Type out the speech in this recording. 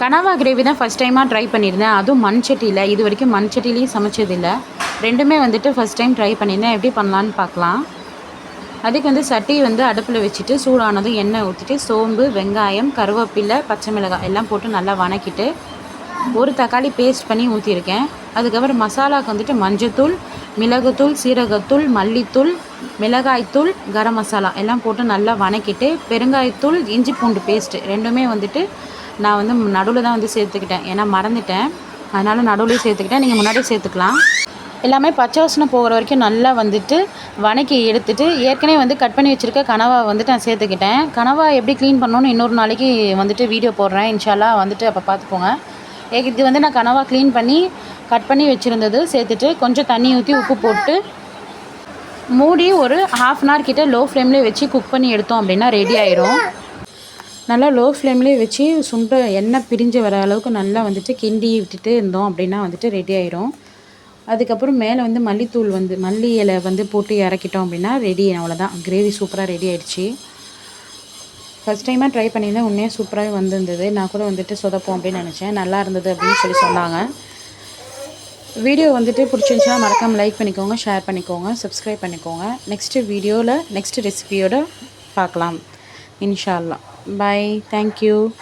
கனவா கிரேவி தான் ஃபஸ்ட் டைமாக ட்ரை பண்ணியிருந்தேன். அதுவும் மண் சட்டியில். இது வரைக்கும் மண் சட்டிலையும் சமைச்சதில்லை. ரெண்டுமே வந்துட்டு ஃபஸ்ட் டைம் ட்ரை பண்ணியிருந்தேன். எப்படி பண்ணலான்னு பார்க்கலாம். அதுக்கு வந்து சட்டி வந்து அடுப்பில் வச்சுட்டு சூடானதும் எண்ணெய் ஊற்றிட்டு சோம்பு வெங்காயம் கருவேப்பிலை பச்சை மிளகாய் எல்லாம் போட்டு நல்லா வணக்கிட்டு ஒரு தக்காளி பேஸ்ட் பண்ணி ஊற்றிருக்கேன் அதுக்கப்புறம் மசாலாவுக்கு வந்துட்டு மஞ்சத்தூள் மிளகுத்தூள் சீரகத்தூள் மல்லித்தூள் மிளகாய்த்தூள் கரம் மசாலா எல்லாம் போட்டு நல்லா வணக்கிட்டு பெருங்காயத்தூள் இஞ்சி பூண்டு பேஸ்ட்டு ரெண்டுமே வந்துட்டு நான் வந்து நடுவில் தான் வந்து சேர்த்துக்கிட்டேன். ஏன்னா மறந்துட்டேன். அதனால் நடுவில் சேர்த்துக்கிட்டேன். நீங்கள் முன்னாடியே சேர்த்துக்கலாம். எல்லாமே பச்சை வசனம் போகிற வரைக்கும் நல்லா வந்துட்டு வணக்கி எடுத்துட்டு ஏற்கனவே வந்து கட் பண்ணி வச்சுருக்க கனவா வந்துட்டு நான் சேர்த்துக்கிட்டேன். கனவா எப்படி க்ளீன் பண்ணணும்னு இன்னொரு நாளைக்கு வந்துட்டு வீடியோ போடுறேன். இன்ஷால்லா வந்துட்டு அப்போ பார்த்துக்கோங்க. ஏ- இது வந்து நான் கனவா க்ளீன் பண்ணி கட் பண்ணி வச்சுருந்தது சேர்த்துட்டு கொஞ்சம் தண்ணி ஊற்றி உப்பு போட்டு மூடி ஒரு ஹாஃப் அன் ஹவர் கிட்டே லோ ஃப்ளேம்லேயே வச்சு குக் பண்ணி எடுத்தோம் அப்படின்னா ரெடி ஆயிரும். நல்லா லோ ஃப்ளேம்லேயே வச்சு சுண்ட எண்ணெய் பிரிஞ்சு வர அளவுக்கு நல்லா வந்துட்டு கிண்டி விட்டுட்டு இருந்தோம் அப்படின்னா வந்துட்டு ரெடி ஆயிரும். அதுக்கப்புறம் மேலே வந்து மல்லித்தூள் வந்து மல்லி இலை வந்து போட்டு இறக்கிட்டோம் அப்படின்னா ரெடி அவ்வளோதான் கிரேவி சூப்பராக ரெடி ஆயிடுச்சு. ஃபஸ்ட் டைமாக ட்ரை பண்ணியிருந்தேன் உண்மையாக சூப்பராகவே வந்திருந்தது. நான் கூட வந்துட்டு சொதப்போம் அப்படின்னு நினச்சேன். நல்லா இருந்தது அப்படின்னு சொல்லி சொன்னாங்க. வீடியோ வந்துட்டு பிடிச்சிருந்துச்சுன்னா மறக்காமல் லைக் பண்ணிக்கோங்க ஷேர் பண்ணிக்கோங்க சப்ஸ்கிரைப் பண்ணிக்கோங்க. நெக்ஸ்ட்டு வீடியோவில் நெக்ஸ்ட் ரெசிபியோடு பார்க்கலாம். inshallah. Bye. Thank you.